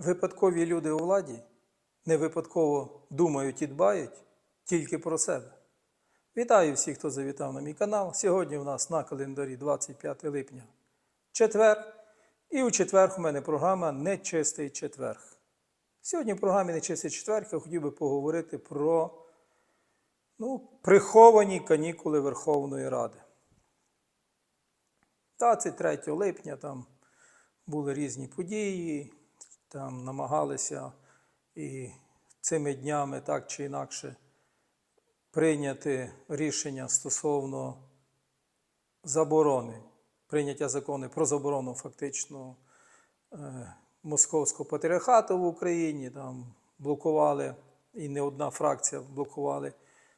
Випадкові люди у владі не випадково думають і дбають тільки про себе. Вітаю всіх, хто завітав на мій канал. Сьогодні у нас на календарі 25 липня четвер. І у четвер у мене програма Нечистий четверг. Сьогодні в програмі Нечистий четверг я хотів би поговорити про ну, приховані канікули Верховної Ради. 23 липня там були різні події, там намагалися і цими днями так чи інакше прийняти рішення стосовно заборони, прийняття закону про заборону фактично е, московського патріархату в Україні. Там блокували, і не одна фракція блокували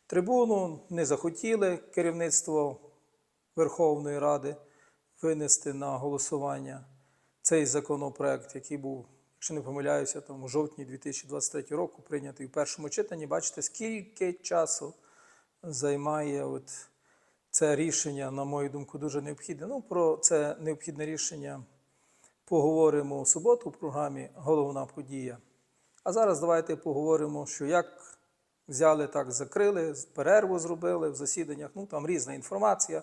трибуну, не захотіли керівництво Верховної Ради винести на голосування цей законопроект, який був, якщо не помиляюся, там у жовтні 2023 року прийнятий в першому читанні. Бачите, скільки часу займає от це рішення, на мою думку, дуже необхідне. Ну, про це необхідне рішення поговоримо у суботу в програмі Головна подія. А зараз давайте поговоримо, що як взяли, так закрили, перерву зробили в засіданнях. Ну, там різна інформація,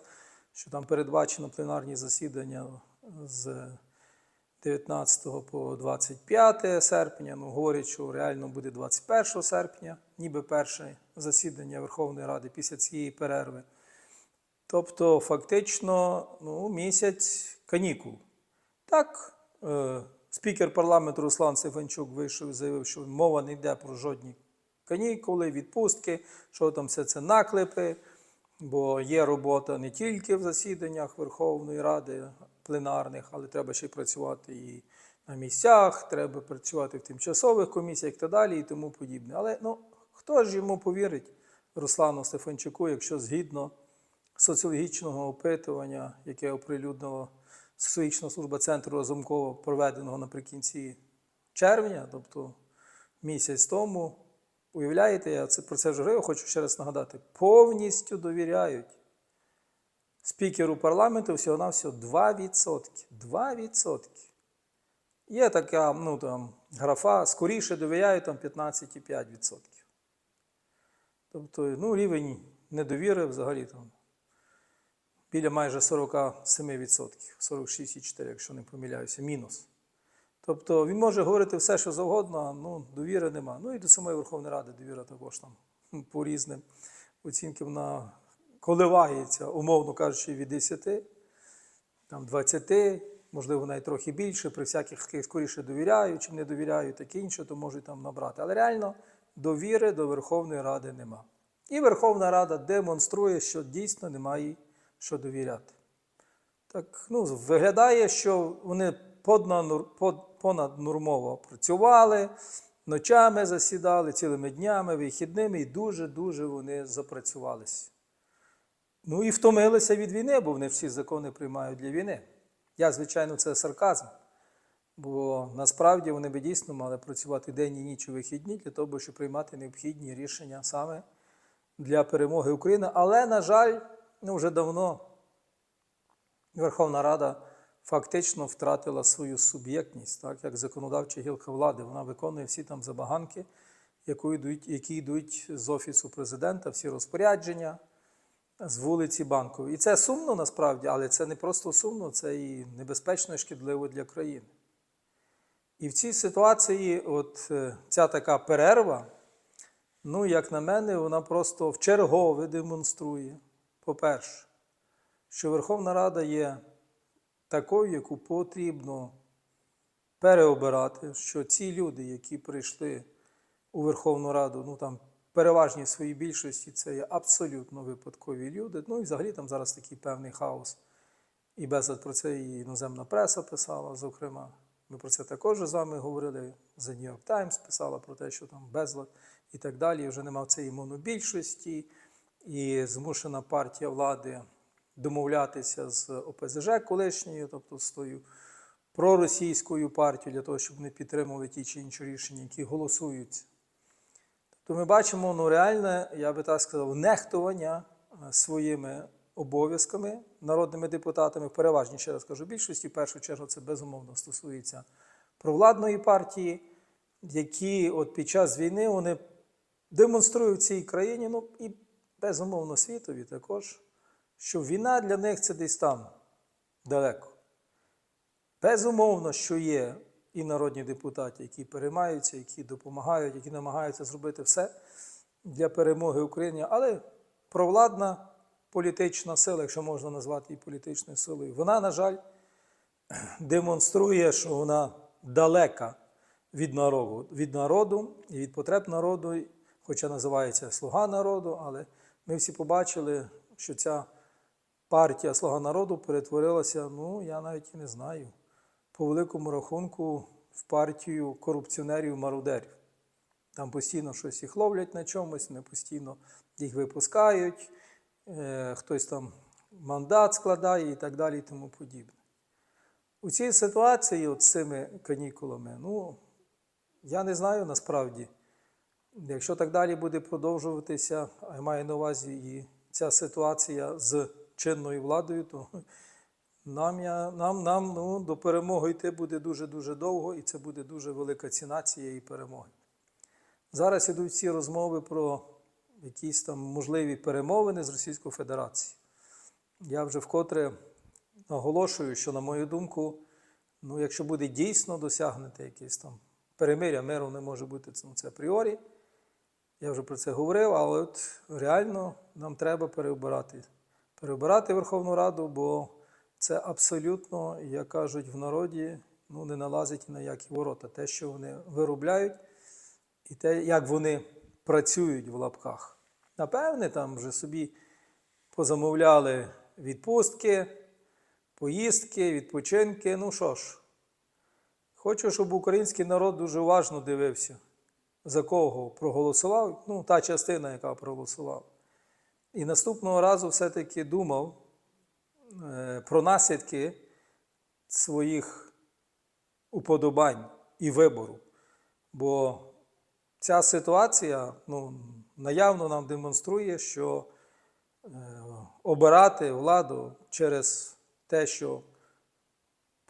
що там передбачено пленарні засідання з 19 по 25 серпня. Ну, говорять, що реально буде 21 серпня, ніби перше засідання Верховної Ради після цієї перерви. Тобто, фактично, ну, місяць канікул. Так, е, спікер парламенту Руслан Стефанчук вийшов і заявив, що мова не йде про жодні канікули, відпустки, що там все це наклепи, бо є робота не тільки в засіданнях Верховної Ради пленарних, але треба ще й працювати і на місцях, треба працювати в тимчасових комісіях і так далі, і тому подібне. Але ну, хто ж йому повірить, Руслану Стефанчуку, якщо згідно соціологічного опитування, яке оприлюднила Соціологічна служба Центру Разумкова, проведеного наприкінці червня, тобто місяць тому, уявляєте, я це, про це вже говорив, хочу ще раз нагадати, повністю довіряють спікеру парламенту всього-навсього 2%. 2%. Є така ну, там, графа, скоріше довіряють там 15,5%. Тобто ну, рівень недовіри взагалі там біля майже 47%, 46,4%, якщо не помиляюся, мінус. Тобто він може говорити все, що завгодно, а ну, довіри нема. Ну і до самої Верховної Ради довіра також там по різним оцінкам вона коливається, умовно кажучи, від 10, там 20, можливо, навіть трохи більше, при всяких скоріше довіряю, чим не довіряю, таке інше, то можуть там набрати. Але реально довіри до Верховної Ради нема. І Верховна Рада демонструє, що дійсно немає що довіряти. Так, ну, виглядає, що вони понаднормово працювали, ночами засідали, цілими днями, вихідними, і дуже-дуже вони запрацювалися. Ну і втомилися від війни, бо вони всі закони приймають для війни. Я, звичайно, це сарказм. Бо насправді вони би дійсно мали працювати день і ніч у вихідні для того, щоб приймати необхідні рішення саме для перемоги України. Але, на жаль, ну, вже давно Верховна Рада фактично втратила свою суб'єктність, так, як законодавча гілка влади. Вона виконує всі там забаганки, які йдуть, з Офісу президента, всі розпорядження з вулиці Банкової. І це сумно насправді, але це не просто сумно, це і небезпечно і шкідливо для країни. І в цій ситуації, от е, ця така перерва, ну, як на мене, вона просто вчергове демонструє, по-перше, що Верховна Рада є такою, яку потрібно переобирати, що ці люди, які прийшли у Верховну Раду, ну там переважній своїй більшості це є абсолютно випадкові люди. Ну і взагалі там зараз такий певний хаос. І безлад про це і іноземна преса писала, зокрема. Ми про це також з вами говорили. The New York Times писала про те, що там безлад і так далі. Вже нема цієї монобільшості, і змушена партія влади домовлятися з ОПЗЖ колишньою, тобто з тою проросійською партією, для того, щоб вони підтримували ті чи інші рішення, які голосуються. Тобто ми бачимо ну, реальне, я би так сказав, нехтування е, своїми обов'язками народними депутатами, в ще раз кажу, більшості, в першу чергу, це безумовно стосується провладної партії, які от під час війни вони демонструють в цій країні, ну і безумовно світові також, що війна для них це десь там далеко. Безумовно, що є і народні депутати, які переймаються, які допомагають, які намагаються зробити все для перемоги України, але провладна політична сила, якщо можна назвати її політичною силою, вона, на жаль, демонструє, що вона далека від народу, від народу і від потреб народу, хоча називається Слуга народу, але ми всі побачили, що ця партія Слуга народу перетворилася, ну, я навіть і не знаю, по великому рахунку в партію корупціонерів-мародерів. Там постійно щось їх ловлять на чомусь, не постійно їх випускають, е, хтось там мандат складає і так далі, і тому подібне. У цій ситуації, от з цими канікулами, ну, я не знаю насправді, якщо так далі буде продовжуватися, а я маю на увазі і ця ситуація з чинною владою, то нам, я, нам, нам ну, до перемоги йти буде дуже-дуже довго, і це буде дуже велика ціна цієї перемоги. Зараз ідуть всі розмови про якісь там можливі перемовини з Російською Федерацією. Я вже вкотре наголошую, що, на мою думку, ну, якщо буде дійсно досягнути якесь там перемиря, миру не може бути ну, це апріорі. Я вже про це говорив, але от реально нам треба переобирати. Переобирати Верховну Раду, бо це абсолютно, як кажуть в народі, ну, не налазить на які ворота. Те, що вони виробляють, і те, як вони працюють в лапках. Напевне, там вже собі позамовляли відпустки, поїздки, відпочинки. Ну що ж, хочу, щоб український народ дуже уважно дивився, за кого проголосував, ну, та частина, яка проголосувала. І наступного разу все-таки думав про наслідки своїх уподобань і вибору. Бо ця ситуація ну, наявно нам демонструє, що е, обирати владу через те, що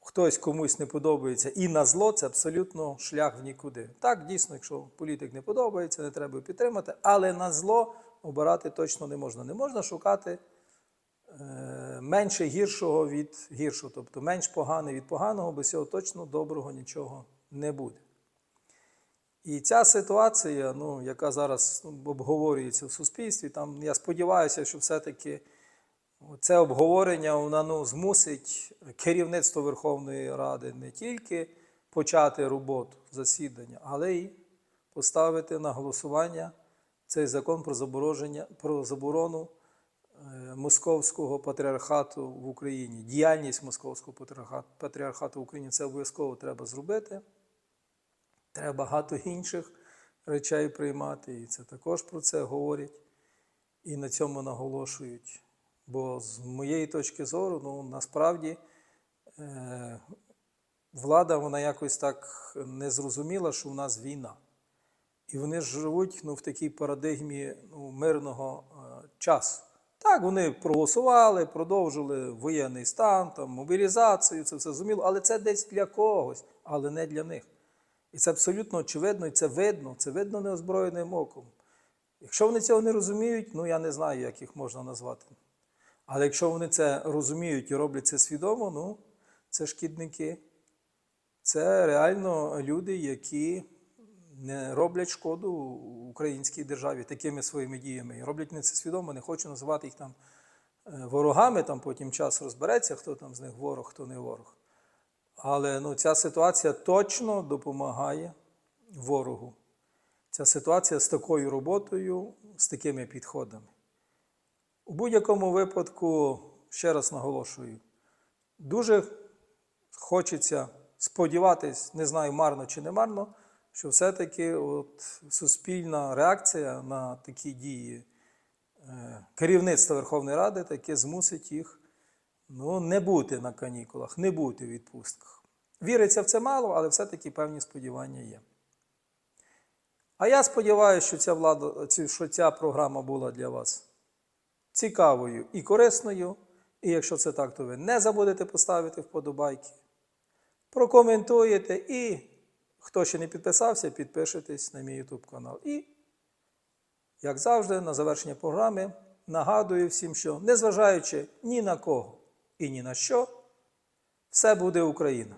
хтось комусь не подобається і на зло, це абсолютно шлях в нікуди. Так, дійсно, якщо політик не подобається, не треба підтримати, але на зло обирати точно не можна. Не можна шукати е, менше гіршого від гіршого, тобто менш поганий від поганого, без цього точно доброго нічого не буде. І ця ситуація, ну, яка зараз обговорюється в суспільстві, там я сподіваюся, що все-таки це обговорення воно, ну, змусить керівництво Верховної Ради не тільки почати роботу засідання, але й поставити на голосування цей закон про про заборону е, московського патріархату в Україні. Діяльність московського патріархату, в Україні це обов'язково треба зробити. Треба багато інших речей приймати, і це також про це говорять і на цьому наголошують. Бо з моєї точки зору, ну насправді е, влада вона якось так не зрозуміла, що в нас війна. І вони живуть ну, в такій парадигмі ну, мирного е, часу. Так, вони проголосували, продовжили воєнний стан, там, мобілізацію, це все зрозуміло, але це десь для когось, але не для них. І це абсолютно очевидно, і це видно, це видно неозброєним оком. Якщо вони цього не розуміють, ну я не знаю, як їх можна назвати. Але якщо вони це розуміють і роблять це свідомо, ну це шкідники. Це реально люди, які не роблять шкоду українській державі такими своїми діями. І роблять вони це свідомо, не хочу називати їх там е, ворогами, там потім час розбереться, хто там з них ворог, хто не ворог. Але ну, ця ситуація точно допомагає ворогу. Ця ситуація з такою роботою, з такими підходами. У будь-якому випадку, ще раз наголошую, дуже хочеться сподіватись, не знаю, марно чи не марно, що все-таки от суспільна реакція на такі дії е, керівництва Верховної Ради таки змусить їх ну, не бути на канікулах, не бути в відпустках. Віриться в це мало, але все-таки певні сподівання є. А я сподіваюся, що ця влада, що ця програма була для вас цікавою і корисною. І якщо це так, то ви не забудете поставити вподобайки. прокоментуєте і хто ще не підписався, підпишитесь на мій YouTube канал. І, як завжди, на завершення програми нагадую всім, що незважаючи ні на кого і ні на що, все буде Україна.